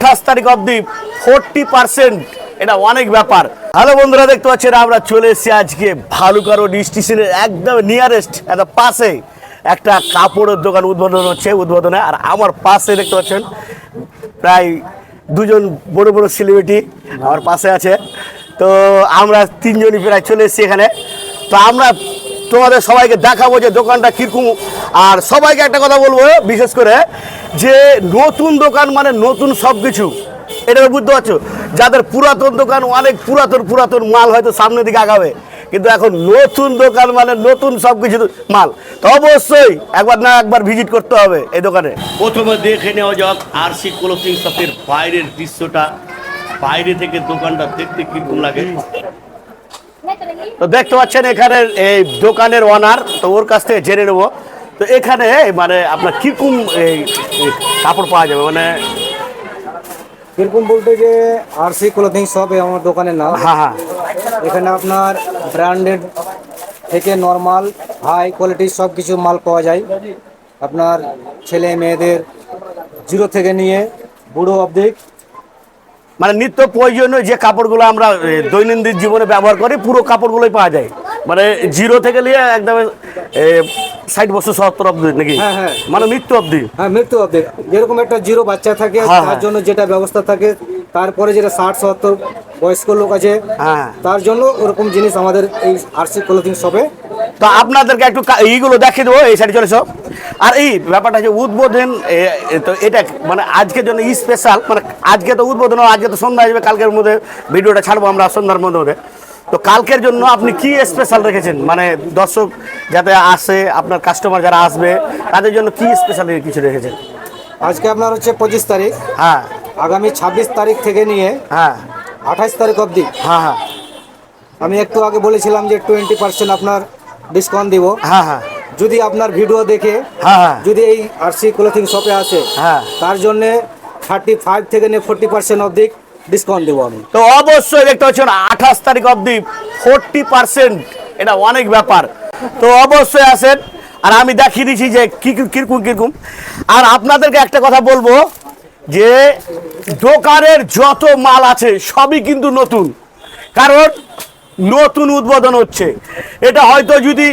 আঠাশ তারিখ অবধি ফোরটি পার্সেন্ট এটা অনেক ব্যাপার। হ্যালো বন্ধুরা, দেখতে পাচ্ছেন আমরা চলে এসেছি আজকে ভালুকা রোড স্টেশনের একদম নিয়ারেস্ট একটা পাশে একটা কাপড়ের দোকান উদ্বোধন হচ্ছে, উদ্বোধনে। আর আমার পাশে দেখতে পাচ্ছেন প্রায় দুজন বড় বড় সেলিব্রিটি আমার পাশে আছে। তো আমরা তিনজনই প্রায় চলে এসেছি এখানে। তো আমরা তোমাদের সবাইকে দেখাবো যে দোকানটা কীরকম আর সবাইকে একটা কথা বলব বিশেষ করে যে নতুন দোকান মানে নতুন সব কিছু এটা তো বুঝতে পারছ? যাদের পুরাতন দোকান অনেক পুরাতন পুরাতন মাল হয়তো সামনের দিকে আগাবে কিন্তু এখন নতুন দোকান মানে নতুন সব কিছু মাল। তো অবশ্যই একবার না একবার ভিজিট করতে হবে এই দোকানে। প্রথমে দেখে নেওয়া যাক আর সি ক্লোথিং শপের বাইরের দৃশ্যটা বাইরে থেকে দোকানটা দেখতে কীরকম লাগে। তো দেখতে পাচ্ছেন এখানে এই দোকানের ওনার তো ওর কাছ থেকে জেনে নেব। তো এখানে মানে আপনার কীরকম কাপড় পাওয়া যাবে? মানে কীরকম বলতে যে আরসি ক্লোথিং শপ আমার দোকানের নাম। হ্যাঁ হ্যাঁ। এখানে আপনার ব্র্যান্ডেড থেকে নর্মাল হাই কোয়ালিটির সব কিছু মাল পাওয়া যায়। আপনার ছেলে মেয়েদের জিরো থেকে নিয়ে বুড়ো অবধি। মানে নিত্য প্রয়োজনীয় যে কাপড়গুলো আমরা দৈনন্দিন জীবনে ব্যবহার করি পুরো কাপড়গুলোই পাওয়া যায়। মানে জিরো থেকে নিয়ে একদম ষাট বছর সত্তর অব্দি নাকি? হ্যাঁ, হ্যাঁ। মানে মৃত্যু অব্দি হ্যাঁ মৃত্যু অবধি। যেরকম একটা জিরো বাচ্চা থাকে হ্যাঁ, তার। জন্য যেটা ব্যবস্থা থাকে তারপরে যেটা ষাট সত্তর বয়স্ক লোক আছে হ্যাঁ। তার জন্য ওরকম জিনিস আমাদের এই আরসি ক্লোথিং শপে তো আপনাদেরকে একটু এইগুলো দেখিয়ে দেবো এই সাইডে চলেছ আর এই ব্যাপারটা হচ্ছে উদ্বোধন তো এটা মানে আজকের জন্য স্পেশাল মানে আজকে তো উদ্বোধন আজকে তো সন্ধ্যা আসবে কালকের মধ্যে ভিডিওটা ছাড়বো আমরা সন্ধ্যার মধ্যে। তো কালকের জন্য আপনি কি স্পেশাল রেখেছেন? মানে দর্শক যাতে আসে আপনার কাস্টমার যারা আসবে তাদের জন্য কি স্পেশাল কিছু রেখেছেন? আজকে আপনার হচ্ছে পঁচিশ তারিখ। হ্যাঁ। আগামী ছাব্বিশ তারিখ থেকে নিয়ে হ্যাঁ। আঠাশ তারিখ অবধি। হ্যাঁ হ্যাঁ। আমি একটু আগে বলেছিলাম যে টোয়েন্টি পার্সেন্ট আপনার ডিসকাউন্ট দিব। হ্যাঁ হ্যাঁ। যদি আপনার ভিডিও দেখে হ্যাঁ হ্যাঁ। যদি এই আরসি ক্লোথিং শপে আসে হ্যাঁ। তার জন্য থার্টি ফাইভ থেকে নিয়ে ফোর্টি পার্সেন্ট অবধি ডিসকাউন্ট দেবো আমি। তো অবশ্যই দেখতে পাচ্ছেন, আঠাশ তারিখ অবধি ফোরটি পার্সেন্ট এটা অনেক ব্যাপার। তো অবশ্যই আসেন, আর আমি দেখিয়ে দিচ্ছি যে কি কীরকম কীরকম। আর আপনাদেরকে একটা কথা বলব, যে দোকানের যত মাল আছে, সবই কিন্তু নতুন। কারণ নতুন উদ্বোধন হচ্ছে। এটা হয়তো যদি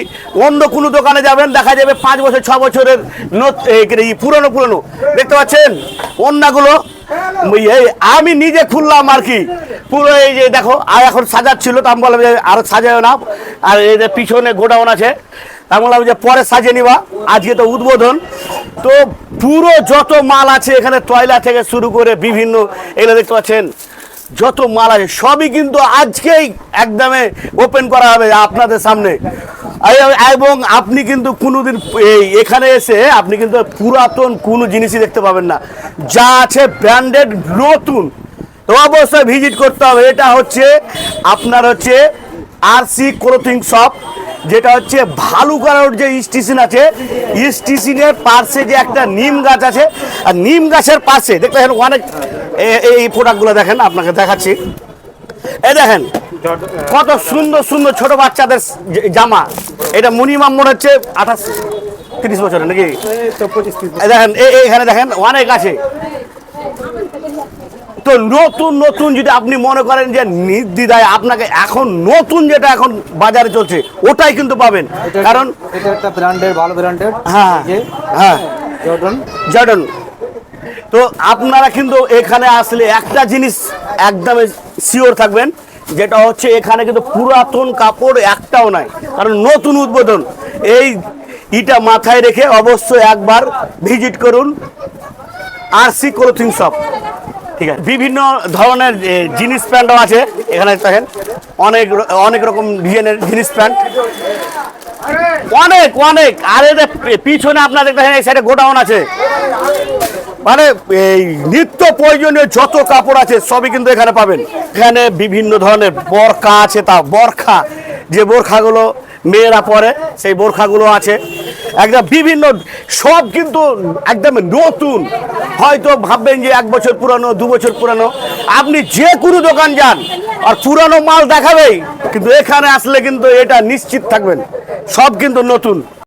অন্য কোনো দোকানে যাবেন, দেখা যাবে পাঁচ বছর, ছ বছরের পুরনো পুরনো। দেখতে পাচ্ছেন, অন্যগুলো আমি নিজে খুললাম আর কি। পুরো এই যে দেখো, আর এখন সাজাচ্ছিল, তো আমি বললাম যে আরও সাজাও না। আর এই যে পিছনে গোডাউন আছে আমি বললাম যে পরে সাজিয়ে নিবা। আজকে তো উদ্বোধন। তো পুরো যত মাল আছে এখানে টয়লা থেকে শুরু করে বিভিন্ন, এগুলো দেখতে পাচ্ছেন, যত মাল আছে, সবই কিন্তু আজকেই একদমে ওপেন করা হবে আপনাদের সামনে। এবং আপনি কিন্তু কোনোদিন এই এখানে এসে আপনি কিন্তু পুরাতন কোনো জিনিসই দেখতে পাবেন না। যা আছে ব্র্যান্ডেড, নতুন। তো অবশ্যই ভিজিট করতে হবে। এটা হচ্ছে আপনার হচ্ছে আরসি ক্লোথিং শপ যেটা হচ্ছে ভালুকার যে স্টেশন আছে, স্টেশনের পাশে যে একটা নিম গাছ আছে। আর নিম গাছের পাশে দেখতে অনেক এই প্রোডাক্টগুলো দেখেন, আপনাকে দেখাচ্ছি। এই দেখেন কত সুন্দর সুন্দর ছোট বাচ্চাদের জামা। এটা মিনিমাম মনে হচ্ছে আঠাশ তিরিশ বছরের নাকি? দেখেন এই এই এখানে দেখেন অনেক আছে। তো নতুন নতুন যদি আপনি মনে করেন যে নির্দ্বিধায় আপনাকে এখন নতুন যেটা এখন বাজারে চলছে ওটাই কিন্তু পাবেন। কারণ এটা একটা ব্র্যান্ডের ভালো ব্র্যান্ডের হ্যাঁ হ্যাঁ। জর্ডন জর্ডন তো আপনারা কিন্তু এখানে আসলে একটা জিনিস একদম শিওর থাকবেন। যেটা হচ্ছে এখানে কিন্তু পুরাতন কাপড় একটাও নাই, কারণ নতুন উদ্বোধন। এই ইটা মাথায় রেখে অবশ্যই একবার ভিজিট করুন। আর সি ক্লোথিং শপ ঠিক আছে। বিভিন্ন ধরনের জিনিস প্যান্টও আছে এখানে, দেখেন। অনেক অনেক রকম ডিজাইনের জিনিস প্যান্ট। অনেক অনেক। আর এদের পিছনে আপনাদের দেখেন, এই সাইডে গোডাউন আছে। মানে এই নিত্য প্রয়োজনীয় যত কাপড় আছে সবই কিন্তু এখানে পাবেন। এখানে বিভিন্ন ধরনের বরখা আছে তা বরখা, যে বোরখাগুলো মেয়েরা পরে সেই বোরখাগুলো আছে। একদম বিভিন্ন, সব কিন্তু একদম নতুন। হয়তো ভাববেন যে এক বছর পুরানো, দু বছর পুরানো। আপনি যে কোনো দোকান যান আর পুরানো মাল দেখাবেই, কিন্তু এখানে আসলে কিন্তু এটা নিশ্চিত থাকবেন। সব কিন্তু নতুন।